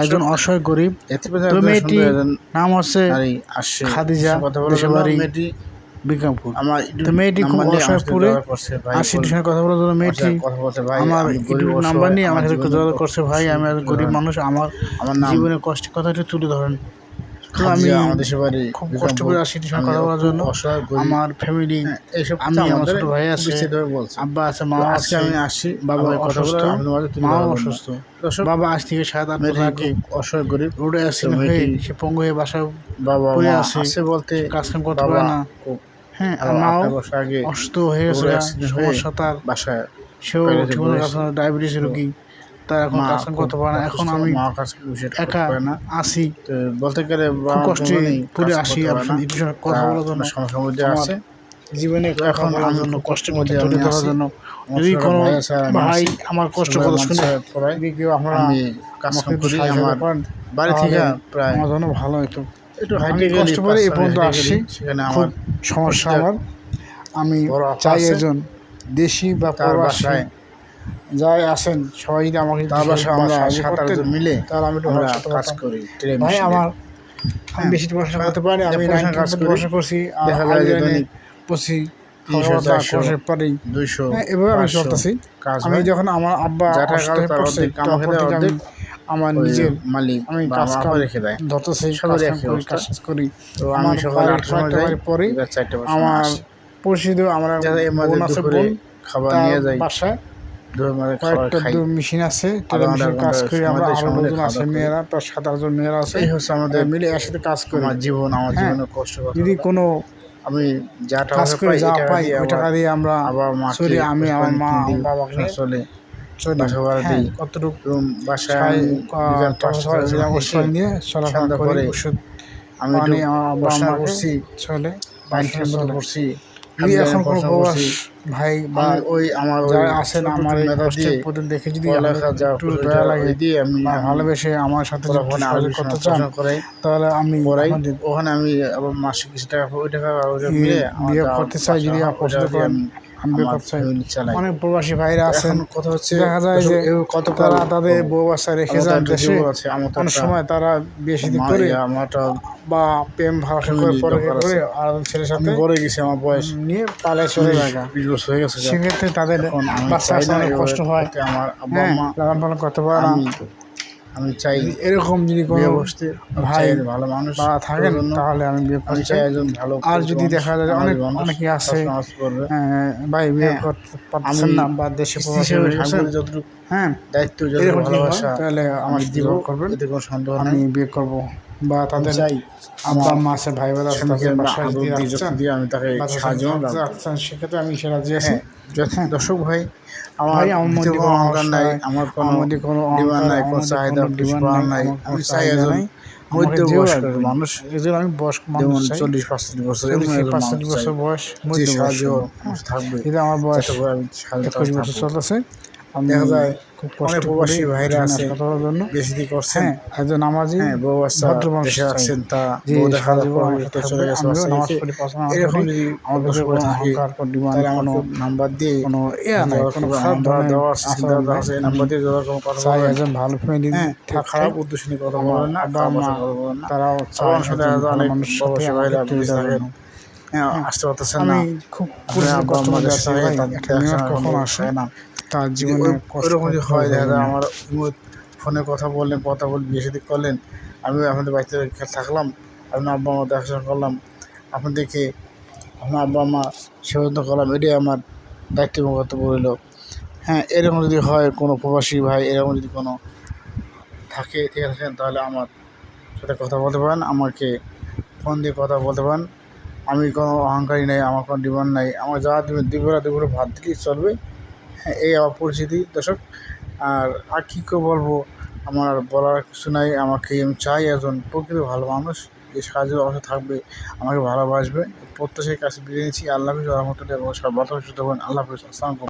একজন অসহায় গরিব নাম হচ্ছে খাদিজা, বিক্রমপুর। আমার মেয়েটি খুব সঙ্গে কথা বলার জন্য মেয়েটি আমার ইউটিউব নাম্বার নিয়ে আমার সাথে যোগাযোগ করছে ভাই আমি গরিব মানুষ আমার আমার নাম জীবনের কষ্টের কথা তুলে ধরেন। তো আমি আমার খুব কষ্ট করে আসি সঙ্গে আমি কথা বলার জন্য। আমার ফ্যামিলি এইসব আমি, আমার আমাদের ছোট ভাই আছে, আব্বা আছে মা আছে আমি আসছি বাবা অসুস্থ, জন্য। অসুস্থ। বাবা আজ থেকে সাত আট বছর আগে অসহায় গরিব? রোডে অ্যাক্সিডেন্ট সে পঙ্গু হয়ে বাসায় বাবা আছে। আছে বলতে কাজ কাম করতে পারে না। হ্যাঁ মাও আগে অসুস্থ হয়ে গেছে সমস্যা তার। বাসায় সেও ডায়াবেটিস রোগী। তার এখন করতে পারে না। এখন আমি একা আসি বলতে গেলে কষ্টে আসি আপনার কথা বলার জন্য। সমস্যার মধ্যে আছে। জীবনে এখন এখন আমার জন্য কষ্টের মধ্যে মধ্যে তুলে ধরার জন্য যদি কোনো ভাই। আমার কষ্ট কথা শুনে যদি কেউ আপনারা আমি কাজ করি আমার বাড়ি থেকে প্রায় আমার জন্য ভালো একটু হাইটে কষ্ট করে এই পর্যন্ত আসছি সেখানে আমার সমস্যা আমার। আমি চাই একজন দেশি বা তার প্রবাসী বাসায় যাই আসেন সবাই যদি আমাকে তার বাসায় আমরা সাহায্য সাত করতেন, আটজন মিলে তাহলে আমি একটু কাজ করি ভাই আমার আমি হ্যাঁ, বেশি পড়াশোনা করতে পারি আমি পড়াশোনা করছি আর দেখা যায় যে পড়ছি পারি দুইশো হ্যাঁ, এভাবে আমি চলতেছি। আমি যখন আমার আব্বা আমার নিজের মালিক আমি কাজ রেখে দেয়। ধরতেছি কাজ করি তো আমি সকাল আমার। পরিচিত খাবার নিয়ে যাই বাসায় কয়েকটা মেশিন আছে কাজ করি আমরা আরও আছে মেয়েরা প্রায় সাত আটজন মেয়েরা আছে। এই হচ্ছে আমাদের আমাদের মিলে একসাথে কাজ করি। আমার জীবন আমার হ্যাঁ। কষ্ট যদি কোনো আমি যা কাজ করে যা টাকা পাই দিয়ে ওই টাকা দিয়ে আমরা আবার চলি আমি আমার মা বাবাকে চলে। হ্যাঁ। কতটুকু বাসায় নিয়ে চলাফেরা ওষুধ আমি করছি চলে। করছি আমি এখন কোনো প্রবাস ভাই বা ওই আমার যারা আছেন আমার এই কষ্টের দিয়ে দেখে যদি একটু দয়া লাগে দিয়ে আমি ভালোবেসে আমার সাথে যখন আলোচনা করতে চান করে তাহলে আমি পড়াই ওখানে আমি আবার মাসে কিছু টাকা ওই টাকা বিয়ে- মিলে আমার বিয়ে যা করতে চাই যদি পছন্দ করেন, অনেক প্রবাসী ভাইরা আছেন। কথা হচ্ছে দেখা যায় যে কত তারা তাদের বউ বাচ্চা রেখে যান দেশে। অনেক সময় তারা বেশি দিন করে বা প্রেম ভালোবাসা করে পরে করে আর ছেলের সাথে বড় গেছি আমার বয়স। নিয়ে পালে চলে যায় বিশ বছর হয়ে গেছে সেক্ষেত্রে তাদের বাচ্চা অনেক কষ্ট হয়। আমার আব্বা হ্যাঁ মা লালন পালন করতে পারে না। আমি চাই এরকম যদি কোনো ভাই ভালো মানুষ বা থাকেন তাহলে আমি বিয়ে করতে চাই একজন ভালো আর যদি দেখা যায় অনেক অনেকে আছে। হ্যাঁ, ভাই বিয়ে হ্যাঁ, করতে পারছেন না বা দেশে যতটুকু হ্যাঁ দায়িত্ব যদি ভালোবাসা তাহলে আমার জীবন করবেন। যদি কোনো সন্দেহ আমি বিয়ে করব। বা তাদের আব্বা মা আছে ভাই বোন আছে তাদের বাসায় দিয়ে আমি তাকে সাহায্য সেক্ষেত্রে আমি সে রাজি আছি দর্শক ভাই আমার আমার কোনো অহংকার নাই আমার কোনো মধ্যে কোনো ডিমান্ড নাই কোনো চাহিদা ডিমান্ড নাই, আমি চাই চাহিদা একজন নাই। মানুষ আমি বয়স্ক মানুষ যেমন চল্লিশ পাঁচচল্লিশ বছর পাঁচচল্লিশ বছর বয়স সাহায্য থাকবে। আমার বয়স একুশ বছর। চলতেছে দেখা যায় খুব কষ্ট প্রবাসী ভাইরা আছে। জন্য বেশি করছেন। হ্যাঁ একজন নামাজি হ্যাঁ ভদ্র মানুষ দেশে আসছেন তা দেখা সাথে চলে গেছে এরকম যদি তাহলে আমার নাম্বার দিয়ে কোনো কোনো খারাপ দেওয়া আছে দেওয়া আছে নাম্বার দিয়ে কথা চাই একজন ভালো ফ্যামিলি হ্যাঁ খারাপ উদ্দেশ্য নিয়ে কথা না তারাও সাথে অনেক প্রবাসী ভাইরা বিদেশে থাকেন। হ্যাঁ আসতে পারতেছেন না। খুব কষ্ট কখন আসে? না তার জীবনে কষ্ট যদি হয় দেখা যায় না। আমার ফোনে কথা বললেন কথা বল বিয়ে সাথে করলেন। আমি আপনাদের বাড়িতে থাকলাম আপনার আব্বা মা দেখাশোনা করলাম। আপনাদেরকে আপনার আব্বা মা সেবন্ত করলাম এটাই আমার দায়িত্ব এবং কর্তব্য রইল হ্যাঁ এরকম যদি হয় কোনো প্রবাসী ভাই এরকম যদি কোনো থাকে থেকে থাকেন তাহলে আমার সাথে কথা বলতে পারেন আমাকে ফোন দিয়ে কথা বলতে পারেন। আমি কোনো অহংকারী নেই আমার কোনো ডিমান্ড নাই আমার যা দেবেন দুপুরে দুপুরে ভাত দিলেই চলবে। হ্যাঁ এই আমার পরিচিতি, দর্শক। আর আর কী করে বলব? আমার আর বলার কিছু নাই। আমাকে আমি চাই একজন প্রকৃত ভালো মানুষ যে সাহায্য অবশ্য থাকবে, আমাকে ভালোবাসবে। প্রত্যাশার কাছে বিরিয়ে নিচ্ছি। আল্লাহ হাফিজ রহমতুল্লাহ এবং সব বাতাস আল্লাহ হাফিজ। আসসালাম